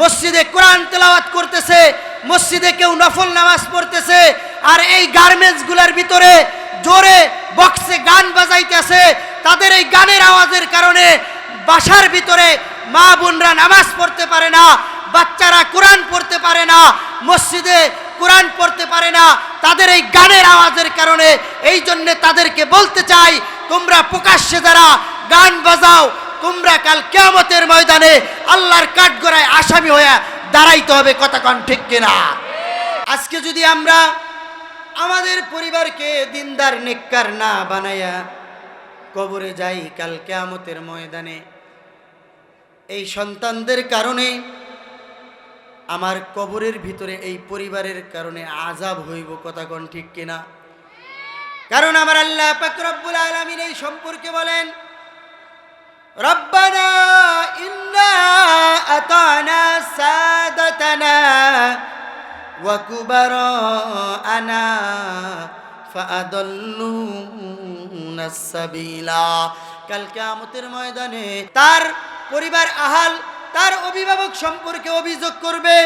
মসজিদে কোরআন তেলাওয়াত করতেছে, মসজিদে কেউ নফল নামাজ পড়তেছে, আর এই গার্মেন্টসগুলোর ভিতরে জোরে বক্সে গান বাজাইতেছে, তাদের এই গানের আওয়াজের কারণে বাসার ভিতরে মা বোনরা নামাজ পড়তে পারে না, বাচ্চারা কোরআন পড়তে পারে না, মসজিদে কোরআন পড়তে পারে না, তাদের এই গানের আওয়াজের কারণে এই জন্যে তাদেরকে বলতে চাই, তোমরা প্রকাশ্যে যারা গান বাজাও তোমরা কাল কেয়ামতের ময়দানে আল্লাহর কাঠগড়ায় আসামি হয়ে দাঁড়াইতে হবে, কথা ঠিক কিনা? আজকে যদি আমরা আমাদের পরিবারকে দিনদার, নেককার না বানাইয়া কবরে যাই, কাল কেয়ামতের ময়দানে, এই সন্তানদের কারণে, আমার কবরের ভিতরে, এই পরিবারের কারণে আজাব হইব, কথা ঠিক কিনা? কারণ আমার আল্লাহ পাক রব্বুল আলামিন এই সম্পর্কে বলেন রব্বানা ইন্না আতানা সাদাতানা ওয়া কুবারানা ফাআদাল্লুনা সাবিলা কাল কিয়ামতের ময়দানে তার পরিবার আহাল, তার অভিভাবক সম্পর্কে অভিযোগ করবে।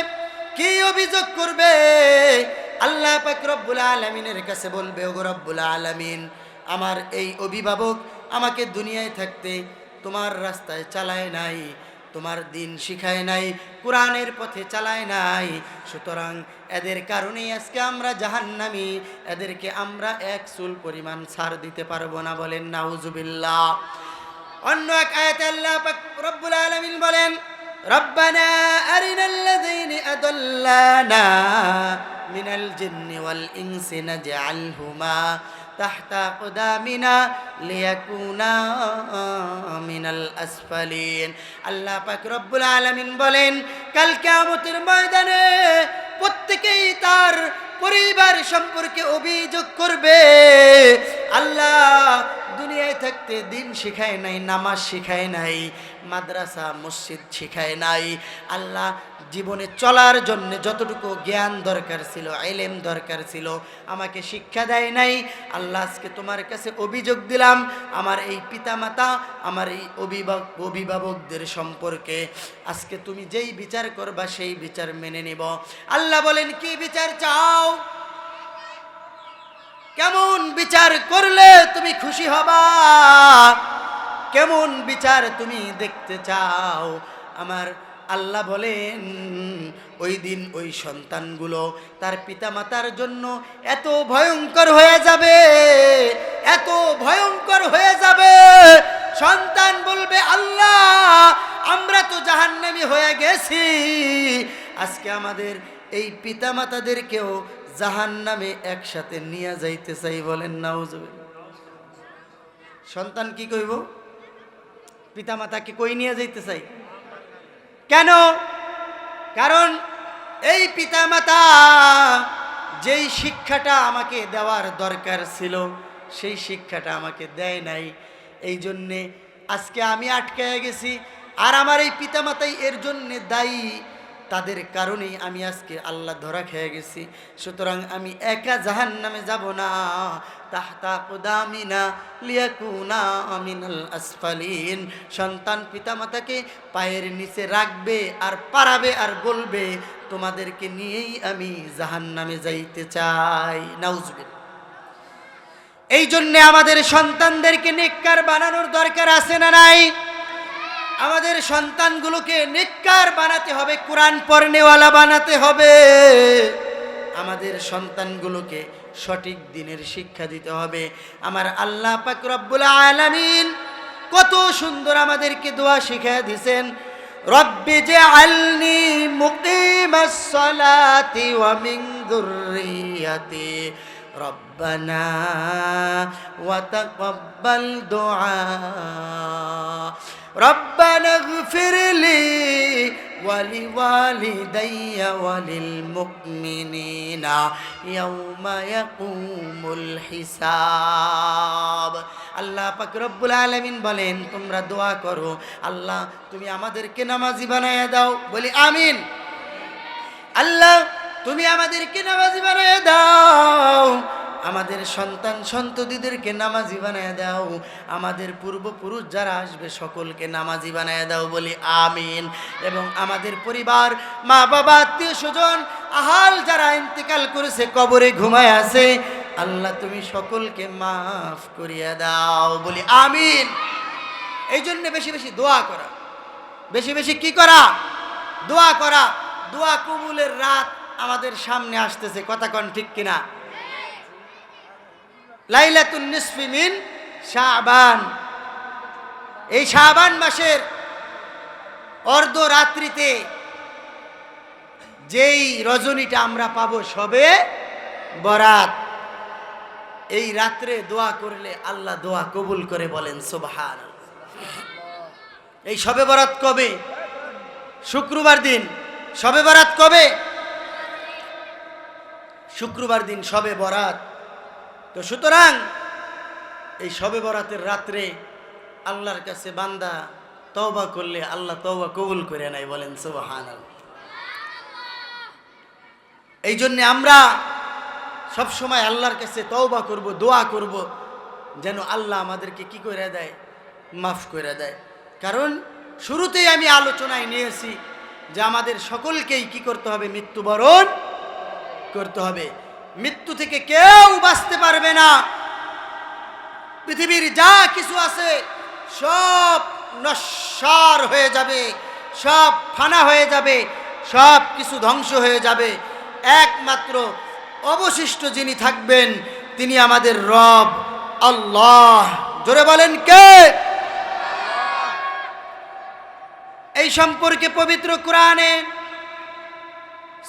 কি অভিযোগ করবে? আল্লাহ পাক রব্বুল আলামিনের কাছে বলবে, ওগো রব্বুল আলামিন, আমার এই অভিভাবক আমাকে দুনিয়ায় থাকতে তোমার রাস্তায় চালায় নাই, তোমার দিন শিখায় নাই, কোরআনের পথে চালায় নাই। সুতরাং এদের কারণেই আজকে আমরা জাহান্নামি, এদেরকে আমরা এক চুল পরিমাণ ছাড় দিতে পারব না বলেন, নাউজুবিল্লাহ। অন্য এক আয়াতে আল্লাহ রব্বুল আলামিন বলেন, রব্বানা লাযীনা আদাল্লানা মিনাল জিন্নি ওয়াল ইনসি নাজআলহুমা তাহতা কুদামিনা লিয়াকুনা মিনাল আসফালিন। আল্লাহ পাক রব্বুল আলামিন বলেন, কাল কিয়ামতের ময়দানে প্রত্যেকেই তার পরিবার সম্পর্কে অভিযোগ করবে। আল্লাহ দুনিয়ায় থাকতে দিন শিখায় নাই, নামাজ শিখায় নাই, মাদ্রাসা, মসজিদ শিখায় নাই। আল্লাহ জীবনে চলার জন্য যতটুকু জ্ঞান দরকার ছিল এলেম দরকার ছিল, আমাকে শিক্ষা দেয় নাই। আল্লাহ আজকে তোমার কাছে অভিযোগ দিলাম, আমার এই পিতামাতা, আমার এই অভিভাবক, অভিভাবকদের সম্পর্কে। আজকে তুমি যেই বিচার করবা, সেই বিচার মেনে নিব। আল্লাহ বলেন, কি বিচার চাও? কেমন বিচার করলে তুমি খুশি হবা? কেমন বিচার তুমি দেখতে চাও? আমার আল্লাহ বলেন, ওই দিন ওই সন্তানগুলো তার পিতামাতার জন্য এত ভয়ঙ্কর হয়ে যাবে, এত ভয়ঙ্কর হয়ে যাবে। সন্তান বলবে, আল্লাহ, আমরা তো জাহান্নামি হয়ে গেছি। আজকে আমাদের এই পিতামাতাদেরকেও জাহান নামে একসাথে নিয়ে যাইতে চাই বলেন নাউজুবিল্লাহ। সন্তান কি কইব? পিতামাতাকে কই নিয়ে যাইতে চাই? কেন? কারণ এই পিতামাতা যেই শিক্ষাটা আমাকে দেওয়ার দরকার ছিল, সেই শিক্ষাটা আমাকে দেয় নাই। এই জন্যে আজকে আমি আটকে গেছি। আর আমার এই পিতামাতাই এর জন্যে দায়ী। তাদের কারণেই আমি আজকে আল্লাহ ধরা খেয়ে গেছি। সুতরাং আমি একা জাহান নামে যাব না। তাহতা কুদামিনা লিয়াকুনা মিনাল আসফালিন। সন্তান পিতামাতাকে পায়ের নিচে রাখবে আর পারাবে আর বলবে, তোমাদেরকে নিয়েই আমি জাহান নামে যাইতে চাই। নাউজবিল এই জন্যে আমাদের সন্তানদেরকে নেককার বানানোর দরকার আছে না নাই? আমাদের সন্তানগুলোকে নিকার বানাতে হবে, কোরআন পর্নেওয়ালা বানাতে হবে। আমাদের সন্তানগুলোকে সঠিক দিনের শিক্ষা দিতে হবে। আমার আল্লাহ পাক রব্বুল আলামিন কত সুন্দর আমাদেরকে দোয়া শিখা দিয়েছেন। রব্বি যে আলনি মুকিমাসসালাতি ওয়া মিন যুররিয়াতি। রব্বানা ওয়া তাকাব্বাল দুআ। ربنا اغفر لي ولوالدي وللمؤمنين يوم يقوم الحساب আল্লাহ পাক রব্বুল আলামিন বলেন তোমরা দোয়া করো আল্লাহ তুমি আমাদেরকে নামাজি বানায় দাও বলি আমিন আল্লাহ তুমি আমাদেরকে নামাজি বানায় দাও আমাদের সন্তান সন্ততিদেরকে নামাজি বানায় দাও। আমাদের পূর্বপুরুষ যারা আসবে সকলকে নামাজি বানায় দাও বলি আমিন। এবং আমাদের পরিবার মা বাবা আত্মীয় স্বজন আহাল যারা ইন্তেকাল করেছে, কবরে ঘুমায় আছে, আল্লাহ তুমি সকলকে মাফ করিয়া দাও বলি আমিন। এই জন্য বেশি বেশি দোয়া করা। বেশি বেশি কি করা? দোয়া করা। দোয়া কবুলের রাত আমাদের সামনে আসতেছে। কথা কন ঠিক কিনা? লাইলাতুন নিসফি মিন শাবান। এই শাবান মাসের অর্ধ রাত্রিতে যেই রজনীটা আমরা পাবো সবে বরাত, এই রাত্রে দোয়া করলে আল্লাহ দোয়া কবুল করে বলেন সুবহান এই সবে বরাত কবে? শুক্রবার দিন। সবে বরাত কবে? শুক্রবার দিন সবে বরাত। তো সুতরাং এই সবে বরাতের রাত্রে আল্লাহর কাছে বান্দা তওবা করলে আল্লাহ তওবা কবুল করে নাই বলেন সুবহান এই জন্যে আমরা সব সময় আল্লাহর কাছে তওবা করব, দোয়া করব, যেন আল্লাহ আমাদেরকে কি করে দেয়? মাফ করে দেয়। কারণ শুরুতেই আমি আলোচনায় নিয়েছি যে আমাদের সকলকেই কি করতে হবে? মৃত্যুবরণ করতে হবে। মৃত্যু থেকে কেউ বাঁচতে পারবে না। পৃথিবীর যা কিছু আছে, সব নশ্বর হয়ে যাবে, সব ফানা হয়ে যাবে, সব কিছু ধ্বংস হয়ে যাবে। একমাত্র অবশিষ্ট যিনি থাকবেন, তিনি আমাদের রব, আল্লাহ। জোরে বলেন কে? এই সম্পর্কে পবিত্র কোরআনে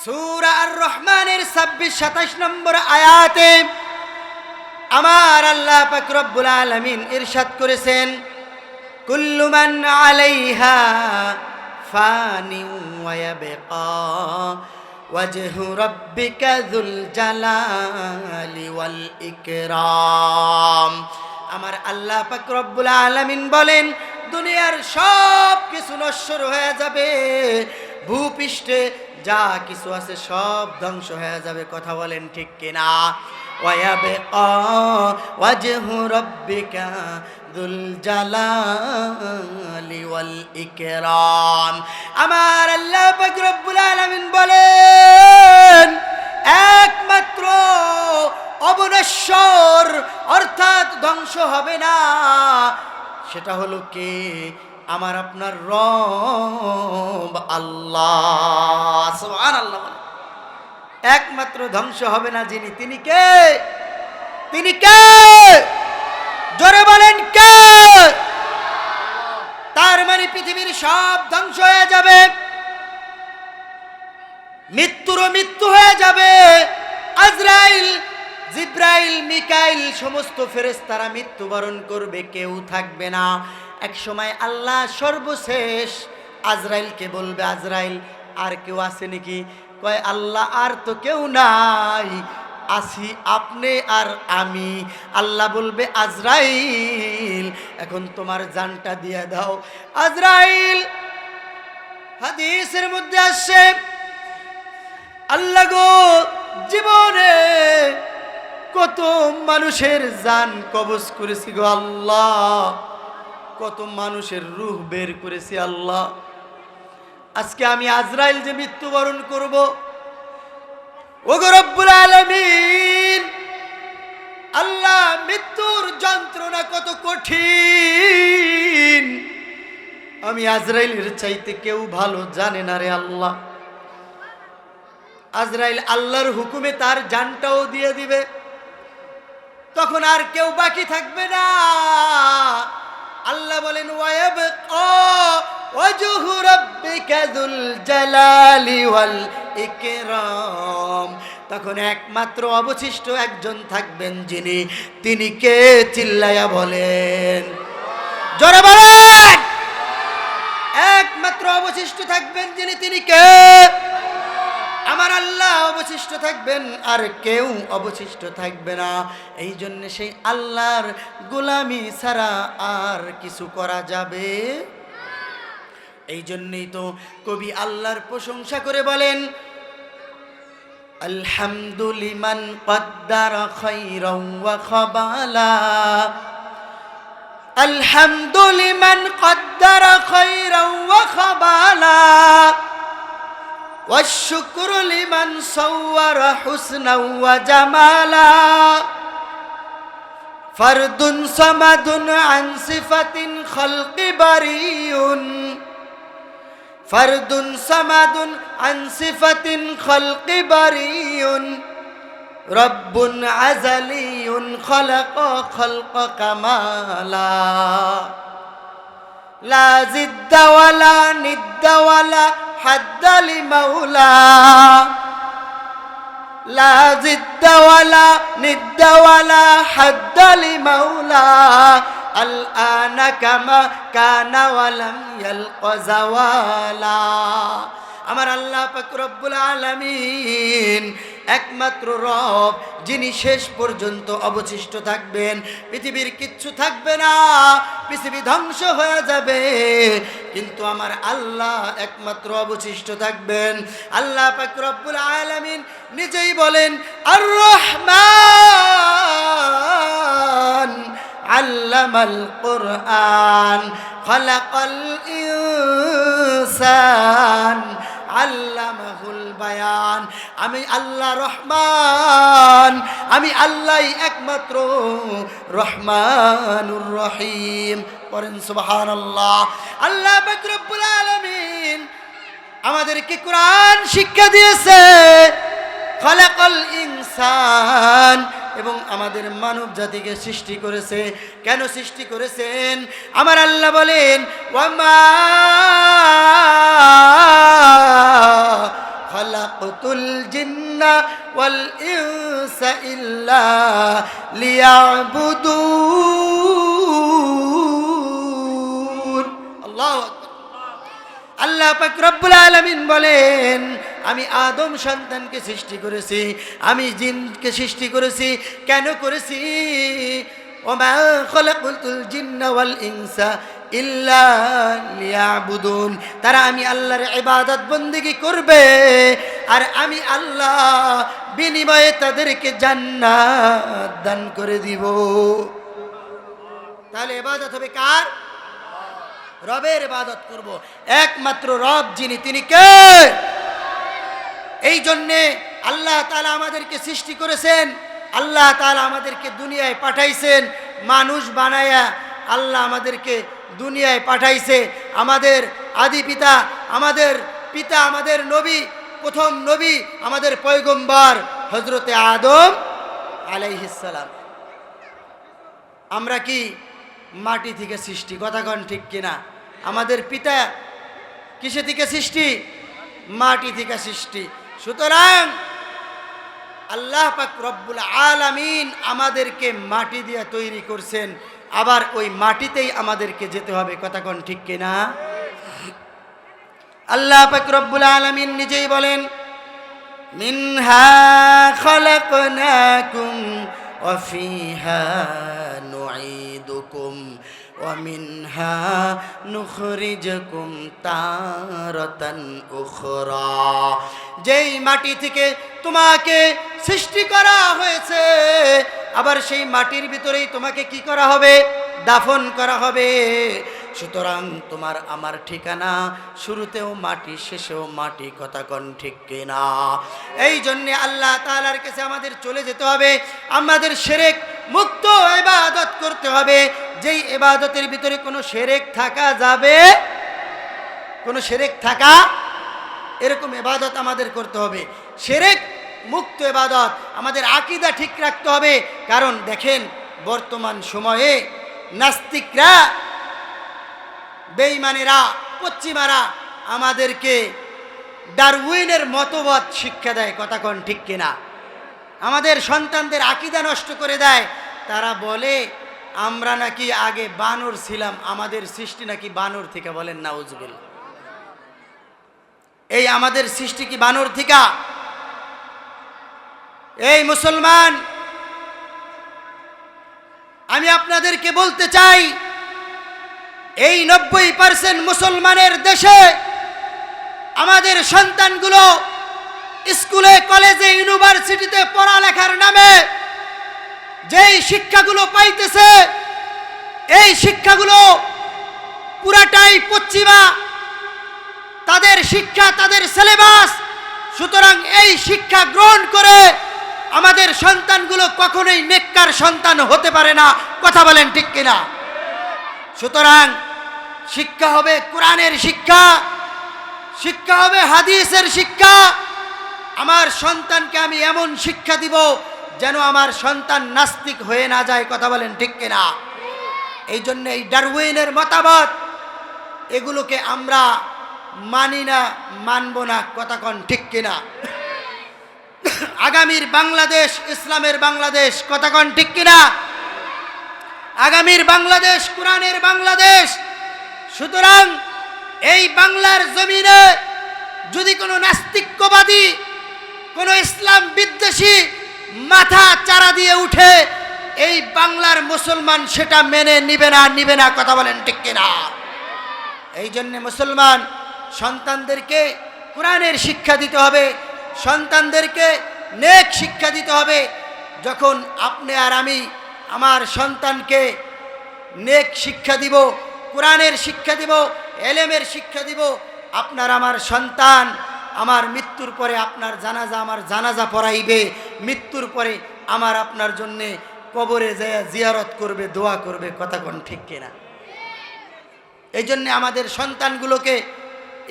সূরা আর রহমানের ছাব্বিশ, সাতাশ নম্বর আয়াতে আমার আল্লাহ পাক রব্বুল আলামিন ইরশাদ করেছেন, কুল্লু মান আলাইহা ফানি ওয়া ইয়াবকা ওয়াজহু রাব্বিকা যুল জালালি ওয়াল ইকরাম। আমার আল্লাহ পাক রব্বুল আলামিন বলেন, দুনিয়ার সব কিছু নশ্বর হয়ে যাবে, ভূপৃষ্ঠে যা কিছু আছে সব ধ্বংস হয়ে যাবে, কথা বলেন ঠিক কিনা? ওয়াজহু রাব্বিকা দুল জালালি ওয়াল ইকরাম। আমার আল্লাহ রব্বুল আলামিন বলেন, একমাত্র অবনশ্বর অর্থাৎ ধ্বংস হবে না, সেটা হলো কে? আমার আপনার রব আল্লাহ। আল্লাহ একমাত্র ধ্বংস হবে না যিনি। তিনি কে? তিনি কে? জোরে বলেন কে? তার মানে পৃথিবীর সব ধ্বংস হয়ে যাবে। মৃত্যুরও মৃত্যু হয়ে যাবে। আজরাইল, জিব্রাইল, মিকাইল, সমস্ত ফেরেশতারা মৃত্যুবরণ করবে। কেউ থাকবে না। এক সময় আল্লাহ সর্বশেষ আজরাইলকে বলবে, আজরাইল, আর কেউ আছে নাকি? কয়, আল্লাহ, আর তো কেউ নাই। আসি আপনি আর আমি। আল্লাহ বলবে, আজরাইল, এখন তোমার জানটা দিয়ে দাও। আজরাইল হাদিসের মধ্যে আসছে আল্লাহ গো, জীবনে কত মানুষের জান কবজ করেছি গো আল্লাহ। কত মানুষের রূহ বের করেছি আল্লাহ। আজকে আমি আজরাইল যে মৃত্যুবরণ করব ও গো রব্বুল আল্লাহ মৃত্যুর যন্ত্রণা কত কঠিন। আমি আজরাইলের চাইতে কেউ ভালো জানে না রে আল্লাহ। আজরাইল আল্লাহর হুকুমে তার জানটাও দিয়ে দিবে। তখন আর কেউ বাকি থাকবে না। আল্লাহ বলেন তখন একমাত্র অবশিষ্ট একজন থাকবেন যিনি, তিনি কে? চিল্লায়া বলেন। জোরে বলেন! একমাত্র অবশিষ্ট থাকবেন যিনি, তিনি কে? আমার আল্লাহ অবশিষ্ট থাকবেন আর কেউ অবশিষ্ট থাকবে না। এই জন্য সেই আল্লাহর গোলামি ছাড়া আর কিছু করা যাবে এই জন্যেই তো কবি আল্লাহর প্রশংসা করে বলেন আলহামদুলিমান আলহামদুলিমান কদ্দার খবালা। والشكر لمن صور حسنا وجمالا. فرد صمد عن صفة خلق بريء. فرد صمد عن صفة خلق بريء. رب عزلي خلق خلق كمالا. لا زد ولا ند ولا حد لمولى لا زد ولا ند ولا حد لمولى الآن كما كان ولم يلق زوالا. আমার আল্লাহ রব্বুল আলামিন একমাত্র রব, যিনি শেষ পর্যন্ত অবশিষ্ট থাকবেন। পৃথিবীর কিচ্ছু থাকবে না, পৃথিবী ধ্বংস হয়ে যাবে। কিন্তু আমার আল্লাহ একমাত্র অবশিষ্ট থাকবেন। আল্লাহ রব্বুল আলামিন নিজেই বলেন আর রহমান আল্লামাল কোরআন, খলাকাল ইনসান। আল্লামাহুল বায়ান। আমি আল্লাহ রহমান, আমি আল্লাহই একমাত্র রহমানুর রহিম। করেন সুবহানাল্লাহ। আল্লাহ পাক রব্বুল আলামিন আমাদেরকে কোরআন শিক্ষা দিয়েছে। খলাকল ইনসান। এবং আমাদের মানব জাতিকে সৃষ্টি করেছে। কেন সৃষ্টি করেছেন? আমার আল্লাহ বলেন ওয়ামা জিন্না ওয়াল ইনসা ইল্লা লিয়াবুদুন আল্লাহু আল্লাহ পাক রব্বুল আলামিন বলেন, আমি আদম সন্তানকে সৃষ্টি করেছি, আমি জিনকে সৃষ্টি করেছি, কেন করেছি? ও ওমা খলাকুল জিন্না ওয়াল ইনসা ইল্লা লিয়াবুদুন। তারা আমি আল্লাহর ইবাদত বন্দেগি করবে, আর আমি আল্লাহ বিনিময়ে তাদেরকে জান্নাত দান করে দিব। তাহলে ইবাদত হবে কার? রবের ইবাদত করব। একমাত্র রব যিনি, তিনি কে? এই জন্যে আল্লাহ তালা আমাদেরকে সৃষ্টি করেছেন, আল্লাহ তালা আমাদেরকে দুনিয়ায় পাঠাইছেন। মানুষ বানায়া আল্লাহ আমাদেরকে দুনিয়ায় পাঠাইছে। আমাদের আদি পিতা, আমাদের পিতা, আমাদের নবী, প্রথম নবী, আমাদের পয়গম্বর হজরতে আদম আলাইহিসসালাম আমরা কি মাটি থেকে সৃষ্টি? কথা কন ঠিক কিনা? আমাদের পিতা কিসে থেকে সৃষ্টি? মাটি থেকে সৃষ্টি। সুতরাং আল্লাহ পাক রব্বুল আলামিন আমাদেরকে মাটি দিয়ে তৈরি করছেন। আবার ওই মাটিতেই আমাদেরকে যেতে হবে কথা কন ঠিক কিনা আল্লাহ পাক রব্বুল আলামিন নিজেই বলেন মিনহা খলাকনাকুম وفيها نعيدكم ومنها نخرجكم تارة أخرى যেই মাটি থেকে তোমাকে সৃষ্টি করা হয়েছে আবার সেই মাটির ভিতরেই তোমাকে কি করা হবে? দাফন করা হবে। সুতরাং তোমার আমার ঠিকানা শুরুতেও মাটি, শেষেও মাটি কথা কন ঠিক কিনা? এই জন্যে আল্লাহ তাআলার কাছে আমাদের চলে যেতে হবে। আমাদের সেরেক মুক্ত এবাদত করতে হবে। যেই এবাদতের ভিতরে কোনো সেরেক থাকা যাবে, কোনো সেরেক থাকা, এরকম এবাদত আমাদের করতে হবে। সেরেক মুক্ত এবাদত। আমাদের আকিদা ঠিক রাখতে হবে। কারণ দেখেন, বর্তমান সময়ে নাস্তিকরা বেইমানেরা পশ্চিমারা আমাদেরকে ডারউইনের মতবাদ শিক্ষা দেয়, কথা ঠিক কিনা? আমাদের সন্তানদের আকিদা নষ্ট করে দেয়। তারা বলে, আমরা নাকি আগে বানর ছিলাম, আমাদের সৃষ্টি নাকি বানর থেকে? বলেন নাউজবিল এই আমাদের সৃষ্টি কি বানর থেকে? এই মুসলমান, আমি আপনাদেরকে বলতে চাই, এই নব্বই পার্সেন্ট মুসলমানের দেশে আমাদের সন্তানগুলো স্কুলে, কলেজে, ইউনিভার্সিটিতে পড়ালেখার নামে যেই শিক্ষাগুলো পাইতেছে, এই শিক্ষাগুলো পুরাটাই পশ্চিমা। তাদের শিক্ষা, তাদের সিলেবাস সুতরাং এই শিক্ষা গ্রহণ করে আমাদের সন্তানগুলো কখনোই নেককার সন্তান হতে পারে না। কথা বলেন ঠিক কিনা? সুতরাং শিক্ষা হবে কোরআনের শিক্ষা শিক্ষা হবে হাদিসের শিক্ষা। আমার সন্তানকে আমি এমন শিক্ষা দিব যেন আমার সন্তান নাস্তিক হয়ে না যায়। কথা বলেন ঠিক কিনা? এই জন্য এই ডারউইনের মতামত, এগুলোকে আমরা মানি না, মানব না। কথা কন ঠিক কিনা? আগামীর বাংলাদেশ, ইসলামের বাংলাদেশ, কথা কন ঠিক কিনা? আগামীর বাংলাদেশ, কোরআনের বাংলাদেশ। সুতরাং এই বাংলার জমিনে যদি কোনো নাস্তিক্যবাদী, কোনো ইসলাম বিদ্বেষী মাথা চারা দিয়ে উঠে, এই বাংলার মুসলমান সেটা মেনে নিবে না নিবে না, কথা বলেন ঠিক কিনা? এই জন্যে মুসলমান সন্তানদেরকে কোরআনের শিক্ষা দিতে হবে। সন্তানদেরকে নেক শিক্ষা দিতে হবে। যখন আপনি আর আমি আমার সন্তানকে নেক শিক্ষা দিব, কোরআনের শিক্ষা দিব, এলেমের শিক্ষা দিব, আপনার আমার সন্তান আমার মৃত্যুর পরে আপনার জানাজা আমার জানাজা পড়াইবে, মৃত্যুর পরে আমার আপনার জন্যে কবরে যায় জিয়ারত করবে, দোয়া করবে, কথা কোন ঠিক কিনা? এই জন্যে আমাদের সন্তানগুলোকে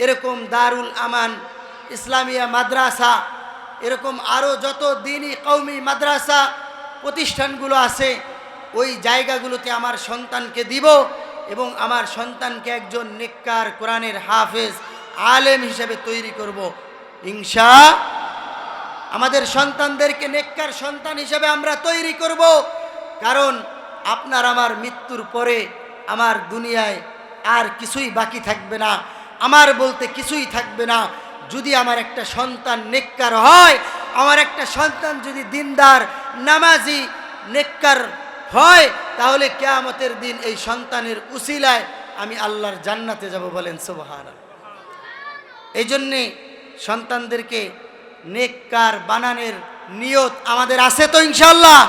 এরকম দারুল আমান ইসলামিয়া মাদ্রাসা এরকম আরও যত দিনই কৌমি মাদ্রাসা প্রতিষ্ঠানগুলো আছে, ওই জায়গাগুলোতে আমার সন্তানকে দিব এবং আমার সন্তানকে একজন নিক্কার কোরআনের হাফেজ, আলেম হিসেবে তৈরি করব। ইনশা, আমাদের সন্তানদেরকে নেককার সন্তান হিসেবে আমরা তৈরি করব। কারণ আপনার আমার মৃত্যুর পরে আমার দুনিয়ায় আর কিছুই বাকি থাকবে না। আমার বলতে কিছুই থাকবে না। যদি আমার একটা সন্তান নেককার হয়, আমার একটা সন্তান যদি দিনদার, নামাজি, নেককার হয়, তাহলে কেয়ামতের দিন এই সন্তানের উসিলায় আমি আল্লাহর জান্নাতে যাব বলেন সুবহান এই জন্যে সন্তানদেরকে নেককার বানানের নিয়ত আমাদের আছে তো ইনশাল্লাহ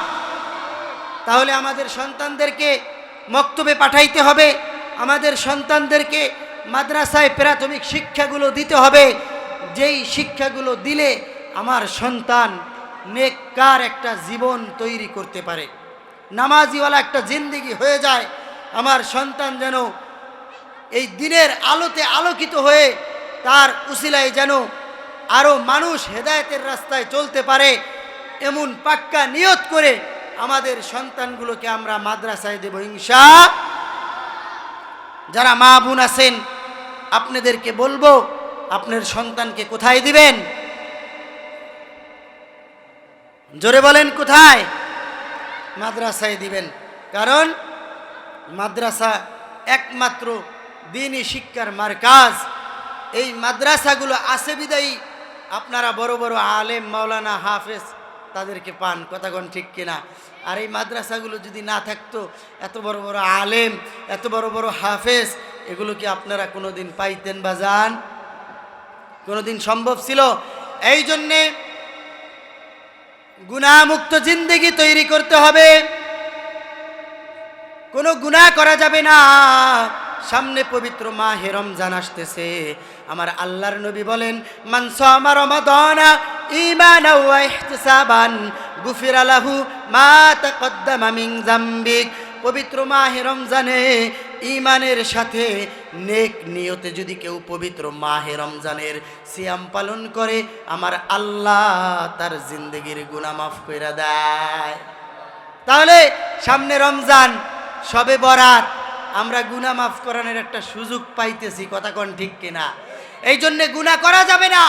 তাহলে আমাদের সন্তানদেরকে মক্তবে পাঠাইতে হবে, আমাদের সন্তানদেরকে মাদ্রাসায় প্রাথমিক শিক্ষাগুলো দিতে হবে যেই শিক্ষাগুলো দিলে আমার সন্তান নেককার একটা জীবন তৈরি করতে পারে। নামাজিওয়ালা একটা জিন্দিগি হয়ে যায়, আমার সন্তান যেন এই দিনের আলোতে আলোকিত হয়ে তার উসিলায় যেন আরও মানুষ হেদায়েতের রাস্তায় চলতে পারে, এমন পাক্কা নিয়ত করে আমাদের সন্তানগুলোকে আমরা মাদ্রাসায় দেব হিংসা যারা মা বোন আছেন, আপনাদেরকে বলব আপনার সন্তানকে কোথায় দিবেন? জোরে বলেন, কোথায়? মাদ্রাসায় দিবেন। কারণ মাদ্রাসা একমাত্র দিনই শিক্ষার মার্কাজ। এই মাদ্রাসাগুলো আছে বিদায়ী। আপনারা বড় বড় আলেম, মাওলানা, হাফেজ, তাদেরকে পান। কথাগণ ঠিক কিনা? আর এই মাদ্রাসাগুলো যদি না থাকতো, এত বড় বড় আলেম, এত বড় বড় হাফেজ, এগুলো কি আপনারা কোনোদিন পাইতেন বা যান কোনোদিন সম্ভব ছিল। এই জন্যে গুণামুক্ত জিন্দেগি তৈরি করতে হবে। কোনো গুনাহ করা যাবে না। সামনে পবিত্র মা হেরম জান আসতেছে। আমার আল্লাহর নবী বলেন মানস আমার রমাদানা ঈমানা ওয়া ইহতিসাবান, গুফিরা লাহু মা তাকদ্দামা মিন জামবিক পবিত্র মাহে রমজানে ইমানের সাথে নেক নিয়তে যদি কেউ পবিত্র মাহে রমজানের সিয়াম পালন করে, আমার আল্লাহ তার জিন্দগির গুনাহ মাফ করে দেয়। তাহলে সামনে রমজান, সবে বরাত, আমরা গুনা মাফ করানোর একটা সুযোগ পাইতেছি, কথা কোন ঠিক কিনা? এই জন্যে গুণা করা যাবে না।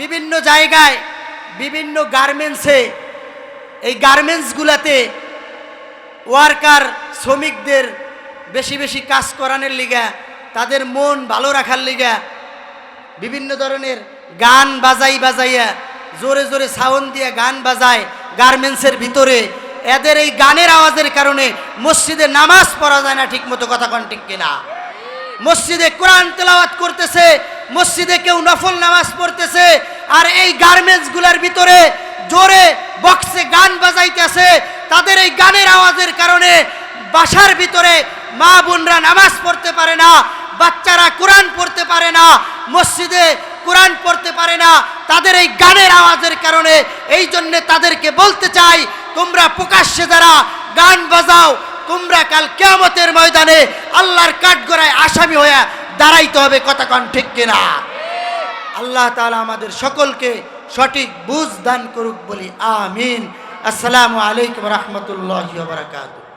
বিভিন্ন জায়গায়, বিভিন্ন গার্মেন্টসে, এই গার্মেন্টসগুলাতে ওয়ার্কার, শ্রমিকদের বেশি বেশি কাজ করানোর লিগা, তাদের মন ভালো রাখার লিগা, বিভিন্ন ধরনের গান বাজাই বাজাইয়া, জোরে জোরে সাউন্ড দিয়ে গান বাজায় গার্মেন্টসের ভিতরে। এদের এই গানের আওয়াজের কারণে মসজিদে নামাজ পড়া যায় না ঠিক মতো কথা কন ঠিক কিনা। মসজিদে কোরআন তেলাওয়াত করতেছে, মসজিদে কেউ নফল নামাজ পড়তেছে, আর এই গার্মেন্টসগুলোর ভিতরে জোরে বক্সে গান বাজাইতেছে, তাদের এই গানের আওয়াজের কারণে বাসার ভিতরে মা বোনরা নামাজ পড়তে পারে না, বাচ্চারা কোরআন পড়তে পারে না, মসজিদে কোরআন পড়তে পারে না, তাদের এই গানের আওয়াজের কারণে এই জন্যে তাদেরকে বলতে চাই, তোমরা প্রকাশ্যে যারা গান বাজাও, তোমরা কাল কেয়ামতের ময়দানে আল্লাহর কাঠগড়ায় আসামি হয়ে দাঁড়াইতে হবে, কথা কন ঠিক কিনা? আল্লাহ তালা আমাদের সকলকে সঠিক বুঝ দান করুক বলি, আমিন। আসসালামু আলাইকুম রহমতুল্লাহ বারাকাতুহ।